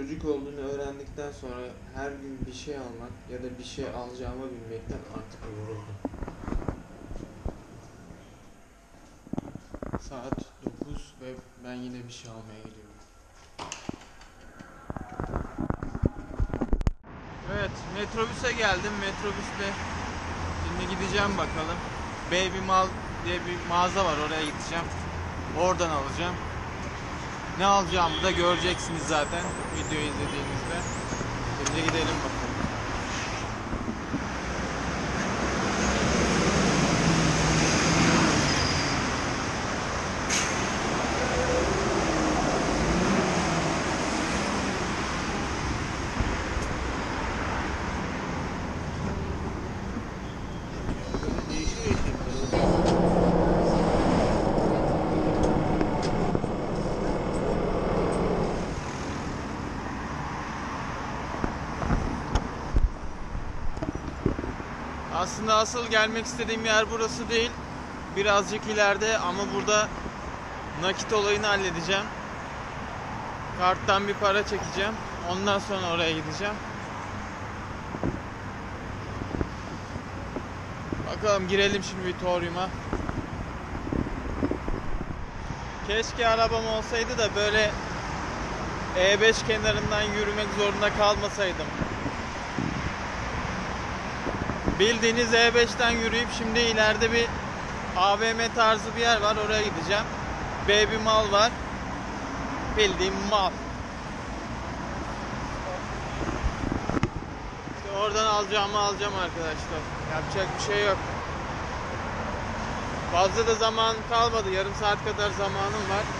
çocuk olduğunu öğrendikten sonra her gün bir şey almak ya da bir şey alacağımı bilmekten artık yoruldum. Saat 9 ve ben yine bir şey almaya gidiyorum. Evet, metrobüse geldim. Metrobüste şimdi gideceğim bakalım. Baby Mall diye bir mağaza var oraya gideceğim. Oradan alacağım. Ne alacağımı da göreceksiniz zaten videoyu izlediğinizde. Şimdi gidelim bakalım. Değişiyor işte. Aslında asıl gelmek istediğim yer burası değil. Birazcık ileride ama burada nakit olayını halledeceğim. Karttan bir para çekeceğim. Ondan sonra oraya gideceğim. Bakalım girelim şimdi bir Torium'a. Keşke arabam olsaydı da böyle E5 kenarından yürümek zorunda kalmasaydım. Bildiğiniz E5'ten yürüyüp şimdi ileride bir AVM tarzı bir yer var oraya gideceğim. Baby Mall var. Bildiğim mal. İşte oradan alacağımı alacağım arkadaşlar. Yapacak bir şey yok. Fazla da zaman kalmadı. Yarım saat kadar zamanım var.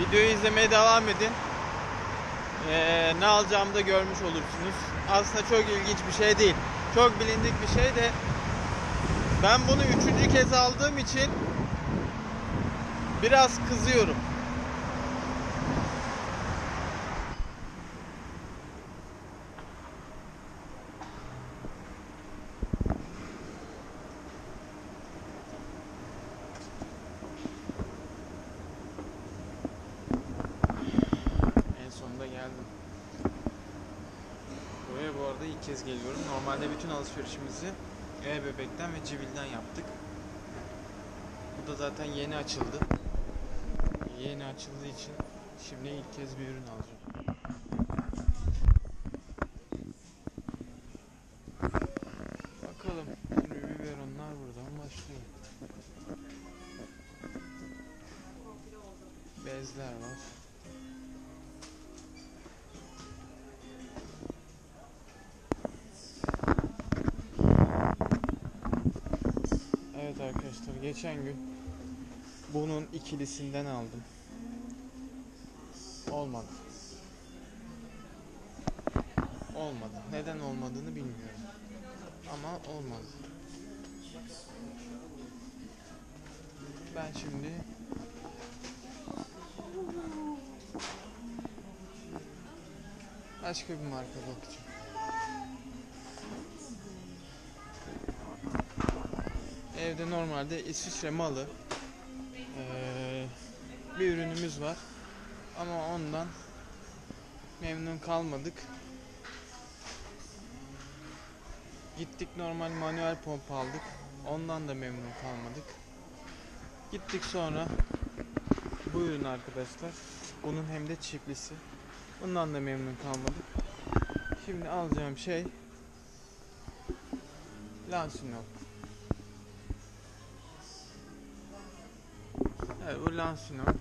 Videoyu izlemeye devam edin. Ee, ne alacağımı da görmüş olursunuz. Aslında çok ilginç bir şey değil. Çok bilindik bir şey de ben bunu üçüncü kez aldığım için biraz kızıyorum. En sonunda geldim. Buraya bu arada ilk kez geliyorum. Normalde bütün alışverişimizi E-Bebek'ten ve Civil'den yaptık. Bu da zaten yeni açıldı. Yeni açıldığı için şimdi ilk kez bir ürün alacağım. Arkadaşlar geçen gün bunun ikilisinden aldım. Olmadı. Olmadı. Neden olmadığını bilmiyorum. Ama olmadı. Ben şimdi başka bir marka bakacağım. Evde normalde İsviçre malı eee, bir ürünümüz var. Ama ondan memnun kalmadık. Gittik normal manuel pompa aldık. Ondan da memnun kalmadık. Gittik sonra bu ürün arkadaşlar. Bunun hem de çiplisi. Bundan da memnun kalmadık. Şimdi alacağım şey Lansinok. Lansinok.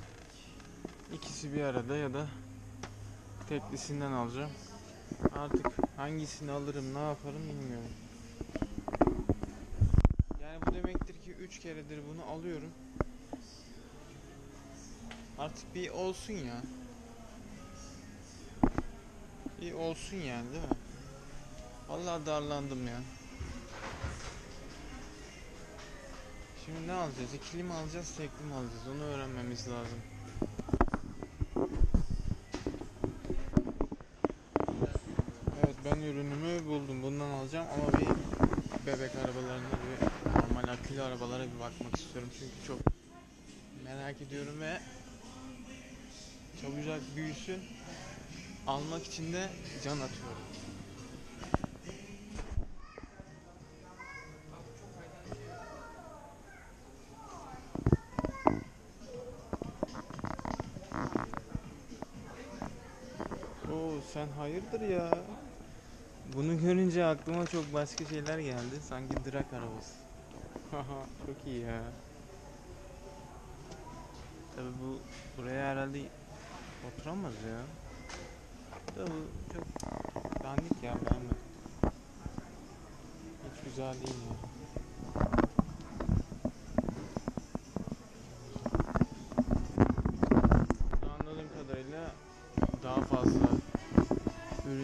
İkisi bir arada ya da teklisinden alacağım. Artık hangisini alırım ne yaparım bilmiyorum. Yani bu demektir ki 3 keredir bunu alıyorum. Artık bir olsun ya. Bir olsun yani değil mi? Vallahi darlandım ya. Şimdi ne alacağız? İkili mi alacağız, tekli mi alacağız? Onu öğrenmemiz lazım. Ben ürünümü buldum. Bundan alacağım ama bir bebek arabalarına bir normal akülü arabalara bir bakmak istiyorum. Çünkü çok merak ediyorum ve çabucak büyüsün. Almak için de can atıyorum. Hayırdır ya? Bunu görünce aklıma çok başka şeyler geldi. Sanki drag arabası. Haha çok iyi ya. Tabi bu buraya herhalde oturamaz ya. Da bu çok dandik ya beğenmedim. Hiç güzel değil ya.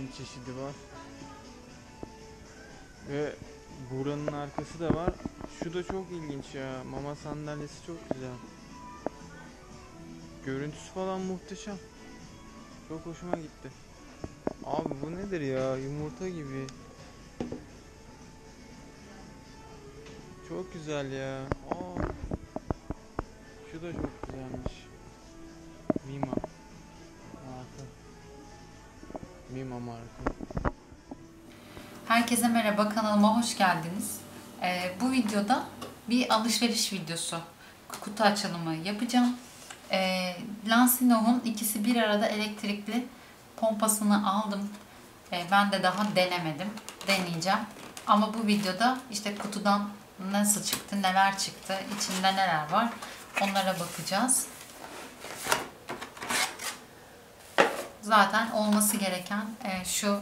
Ürün çeşidi var. Ve buranın arkası da var. Şu da çok ilginç ya. Mama sandalyesi çok güzel. Görüntüsü falan muhteşem. Çok hoşuma gitti. Abi bu nedir ya? Yumurta gibi. Çok güzel ya. Aa. Şu da çok güzelmiş. Mima. Mima marka. Herkese merhaba kanalıma hoş geldiniz. Ee, bu videoda bir alışveriş videosu, kutu açılımı yapacağım. Ee, Lansino'nun ikisi bir arada elektrikli pompasını aldım. Ee, ben de daha denemedim, deneyeceğim. Ama bu videoda işte kutudan nasıl çıktı, neler çıktı, içinde neler var onlara bakacağız. Zaten olması gereken e, şu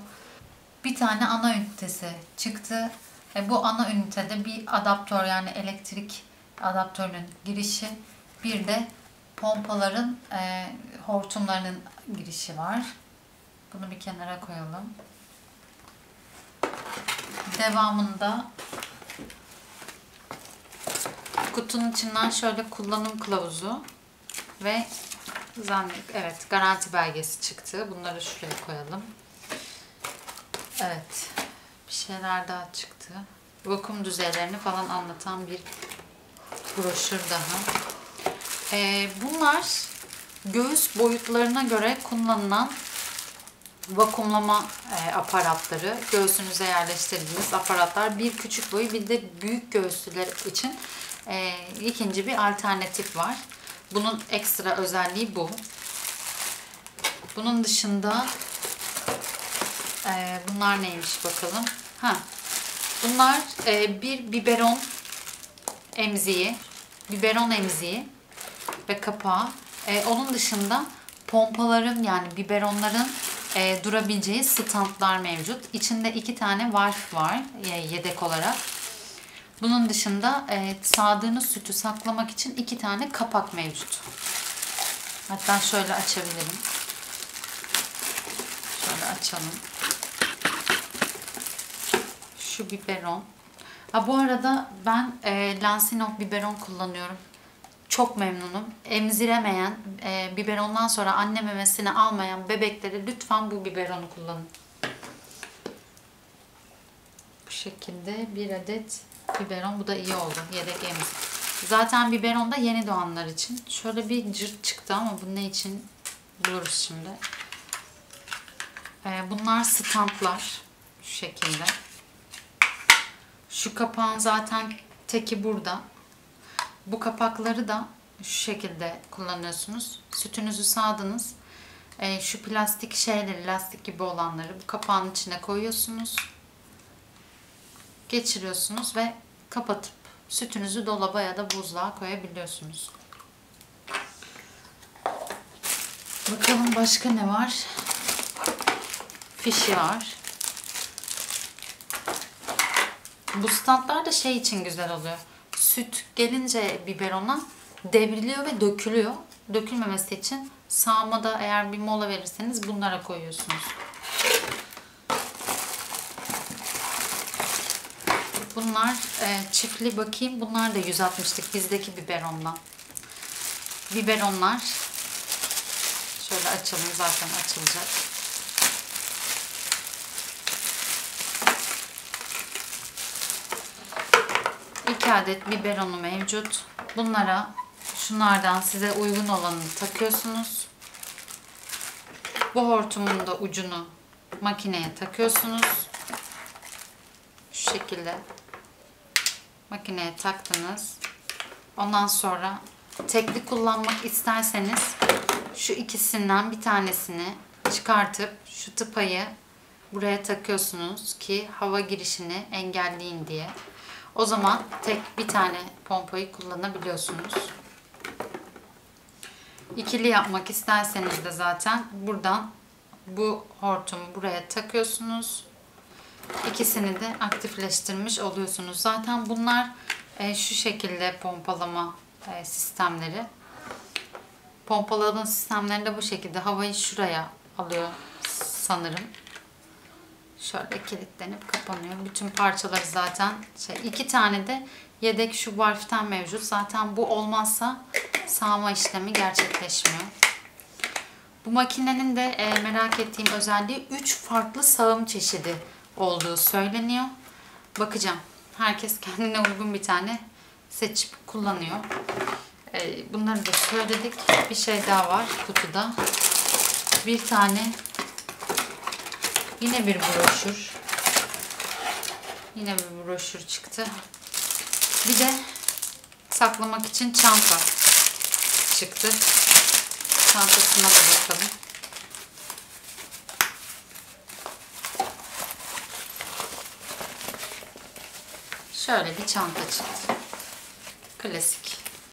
bir tane ana ünitesi çıktı. E, bu ana ünitede bir adaptör yani elektrik adaptörünün girişi bir de pompaların e, hortumlarının girişi var. Bunu bir kenara koyalım. Devamında kutunun içinden şöyle kullanım kılavuzu ve zannet evet garanti belgesi çıktı. Bunları şuraya koyalım. Evet. Bir şeyler daha çıktı. Vakum düzeylerini falan anlatan bir broşür daha. Ee, bunlar göğüs boyutlarına göre kullanılan vakumlama e, aparatları. Göğsünüze yerleştirdiğiniz aparatlar. Bir küçük boyu bir de büyük göğüslüler için e, ikinci bir alternatif var. Bunun ekstra özelliği bu. Bunun dışında ee, bunlar neymiş bakalım. Ha. Bunlar e, bir biberon emziği, biberon emziği ve kapağı. E, onun dışında pompaların yani biberonların e, durabileceği standlar mevcut. İçinde iki tane valf var e, yedek olarak. Bunun dışında e, sağdığınız sütü saklamak için iki tane kapak mevcut. Hatta şöyle açabilirim. Şöyle açalım şu biberon. Ha bu arada ben e, Lansino biberon kullanıyorum. Çok memnunum. Emziremeyen, e, biberondan sonra anne memesini almayan bebeklere lütfen bu biberonu kullanın. Bu şekilde bir adet biberon. Bu da iyi oldu. Yedek emzik. Zaten biberon da yeni doğanlar için. Şöyle bir cırt çıktı ama bu ne için buluruz şimdi. E, bunlar standlar. Şu şekilde. Şu kapağın zaten teki burada. Bu kapakları da şu şekilde kullanıyorsunuz. Sütünüzü sağdınız. E, şu plastik şeyleri, lastik gibi olanları bu kapağın içine koyuyorsunuz. Geçiriyorsunuz ve kapatıp sütünüzü dolaba ya da buzluğa koyabiliyorsunuz. Bakalım başka ne var? Fişi var. Bu standlar da şey için güzel oluyor. Süt gelince biberona devriliyor ve dökülüyor. Dökülmemesi için sağmada eğer bir mola verirseniz bunlara koyuyorsunuz. Bunlar e, çiftli bakayım. Bunlar da 160'lık bizdeki biberonla. Biberonlar. Şöyle açalım zaten açılacak. İki adet biberonu mevcut. Bunlara şunlardan size uygun olanını takıyorsunuz. Bu hortumun da ucunu makineye takıyorsunuz. Şu şekilde makineye taktınız. Ondan sonra tekli kullanmak isterseniz şu ikisinden bir tanesini çıkartıp şu tıpayı buraya takıyorsunuz ki hava girişini engelleyin diye. O zaman tek bir tane pompayı kullanabiliyorsunuz. İkili yapmak isterseniz de zaten buradan bu hortumu buraya takıyorsunuz. İkisini de aktifleştirmiş oluyorsunuz. Zaten bunlar e, şu şekilde pompalama e, sistemleri. Pompalama sistemlerinde bu şekilde havayı şuraya alıyor sanırım. Şöyle kilitlenip kapanıyor. Bütün parçaları zaten şey iki tane de yedek şu valften mevcut. Zaten bu olmazsa sağma işlemi gerçekleşmiyor. Bu makinenin de e, merak ettiğim özelliği 3 farklı sağım çeşidi olduğu söyleniyor. Bakacağım. Herkes kendine uygun bir tane seçip kullanıyor. E, bunları da söyledik. Bir şey daha var kutuda. Bir tane yine bir broşür. Yine bir broşür çıktı. Bir de saklamak için çanta çıktı. Çantasına da bakalım. Şöyle bir çanta çıktı. Klasik.